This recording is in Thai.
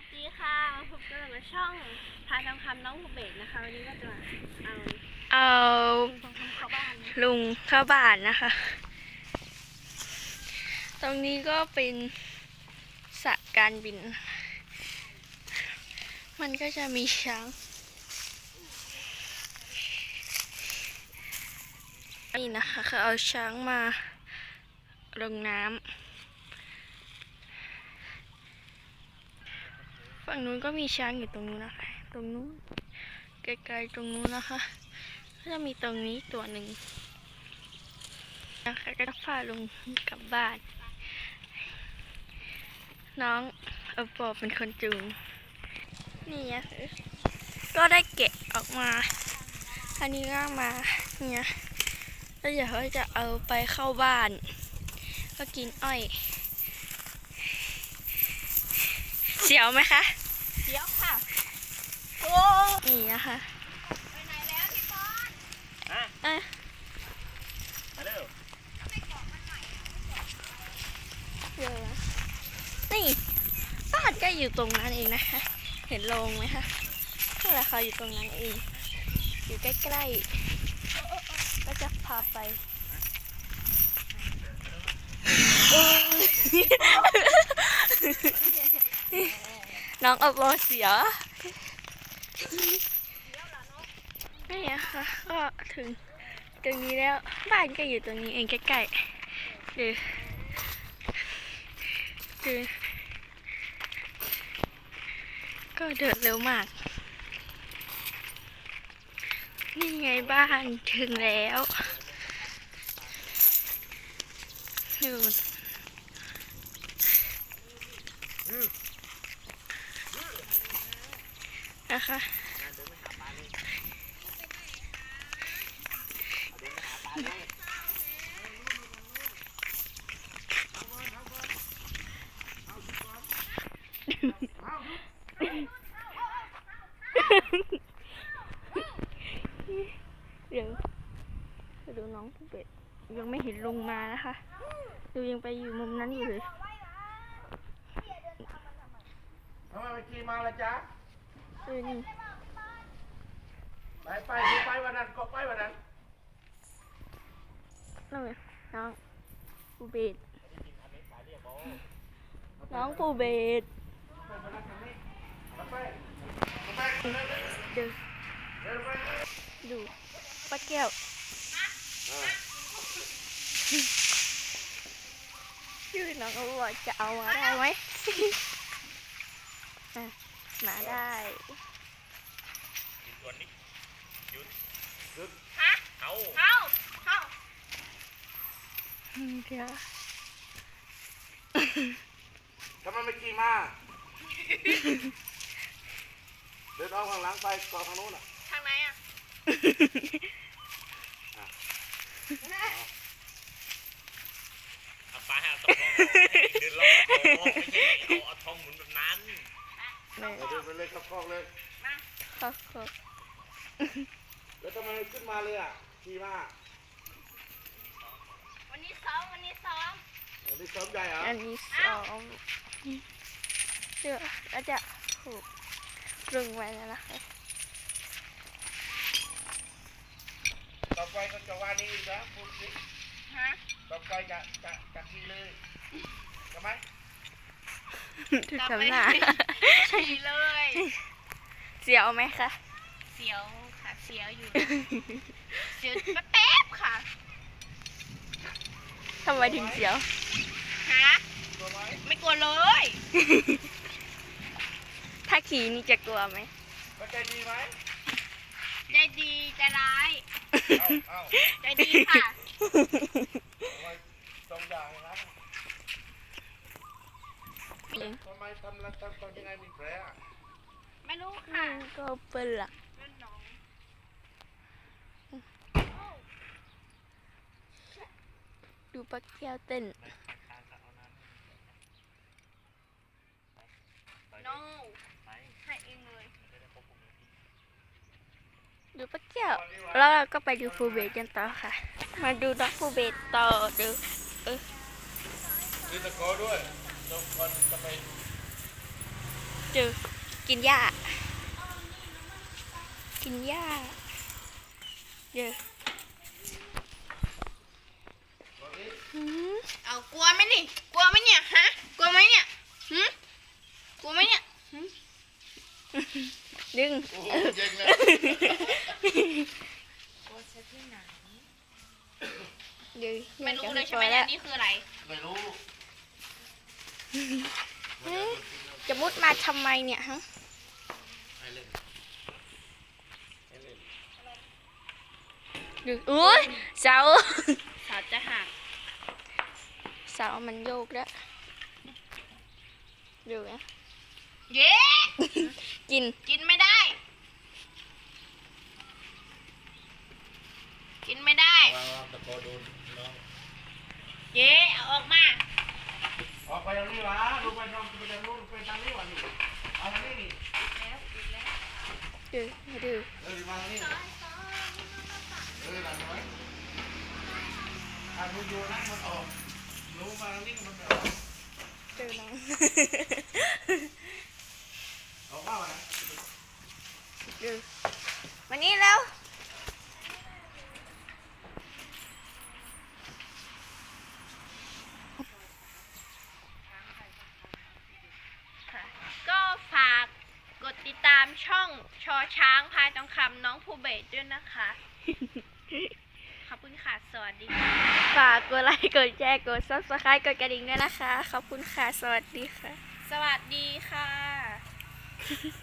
สดีค่ะ มาพบกันกับช่องพาทำคำน้องภูเบศนะคะ วันนี้ก็จะมาเอาเอาทองคำเข้าบ้านลุงเข้าบ้านนะคะ ตรงนี้ก็เป็นสระการบิน มันก็จะมีช้างนี่นะคะเขาเอาช้างมาลงน้ำ ฝั่งนู้นก็มีช้างอยู่ตรงนู้นนะคะ ตรงนู้นไกลๆตรงนู้นนะคะก็จะมีตรงนี้ตัวหนึ่งนะคะก็จะพาลุงกลับบ้าน น้องเอปอเป็นคนจูงนี่นะคะก็ได้เกะออกมา อันนี้ก็มาเนี่ยแล้วเดี๋ยวเขาจะเอาไปเข้าบ้าน ก็กินอ้อย เสียวไหมคะ เดี๋ยวค่ะ โอ้นี่นะคะไปไหนแล้วพี่ปอนเอ้ยมาเร็วเดี๋ยวนะนี่บ้านก็อยู่ตรงนั้นเองนะคะ เห็นโรงไหมคะนี่แหละค่ะอยู่ตรงนั้นเอง อยู่ใกล้ๆ ก็จะพาไปโอ้ย น้องอบอเสียนี่นะคะก็ถึงตรงนี้แล้วบ้านก็อยู่ตรงนี้เองใกล้ๆดูดูก็เดินเร็วมาก นี่ไงบ้านถึงแล้วดู นะคะเดี๋ยวดูน้องผู้เป็ดยังไม่เห็นลงมานะคะ ดูยังไปอยู่มุมนั้นอยู่เลยทำไมเมื่อกี้มาละจ๊ะ ดูนี่ไปไปที่ไปวันนั้นก็ไปวันนั้นนั่นไงน้องผู้เป็ดน้องผู้เป็ดไปไปดูเดินไปดูป้าแก้วชื่อน้องก็บอกจะเอามาได้ไหมอะ มาได้ส่วนนี้หยุดหยุดฮะเอาเข้าเข้าอืมเดี๋ยวทำไมเมื่อกี้มาเดินเอาข้างหลังไปกอทางนู้นอะทางไหนอะเอาปลาให้เอาตรงเดินรอบ เดี๋ยวเดินไปเลยครับคอกเลยเขาเขาแล้วทำไมไม่ขึ้นมาเลยอะขี่มาวันนี้ซ้อมวันนี้ซ้อมวันนี้ซ้อมใหญ่เหรออันนี้สองเดี๋ยวก็จะผูกรึงไว้แล้วนะคะต่อไปก็จะว่านี้อีกนะพูดสิฮะต่อไปจะจะจะขี่เลยใช่ไหม ถึงทำหน้าขี่เลย เสียวไหมคะ เสียวค่ะเสียวอยู่ เสียวแป๊บๆค่ะทำไมถึงเสียว ฮะตัวไหมไม่กลัวเลย ถ้าขี่นี่จะกลัวไหมก็ใจดีไหมใจดีใจร้ายเอาเอาใจดีค่ะ ทำไมสองอย่างนะ เองทำไมทำแล้วทำตอนยังไงมีแผลอะไม่รู้อืค่ะมก็เป็นหลักเป็นน้องดูปลาแก้วเต้นโน้ให้เองเลยดูปลาแก้วแล้วเราก็ไปดูฟูเบตกันต่อค่ะ มาดูด็อกฟูเบตต่อดูมีตะโกด้วย ต้องคนจะไปเจอกินหญ้า กินหญ้าเจอหืมเอากลัวไหมนี่ กลัวไหมเนี่ยฮะ กลัวไหมเนี่ยหืมกลัวไหมเนี่ยดึงโอ้โหเจ๊งเลยดึงไม่รู้เลยใช่ไหมเนี่ยนี่คืออะไร ไม่รู้เฮ้ย จะมุดมาทำไมเนี่ยฮะให้เล่นให้เล่นดึงอุ้ยเสาสาวจะหักเสามันโยกแล้วดูนะเย้กินกินไม่ได้ กินไม่ได้วางวางตะโกนโดนน้องเย้เอาออกมาออกไป ทางนี้วะลงไปทางไปทางนู้นไปทางนี้วะนี่เอาทางนี้นี่ดูมาดูเออมาทางนี้เออหลังไว้อะดูโยนนะมันออกรู้มาทางนี้ก็มันไม่ออกดูน้องออกมาไหมดูมานี่แล้ว ก็ฝากกดติดตาม ช่องชอช้างพายทองคำน้องภูเบศด้วยนะคะ ขอบคุณค่ะ สวัสดีค่ะฝากกดไลค์กดแชร์กด subscribe กดกระดิ่งด้วยนะคะ ขอบคุณค่ะ สวัสดีค่ะ สวัสดีค่ะ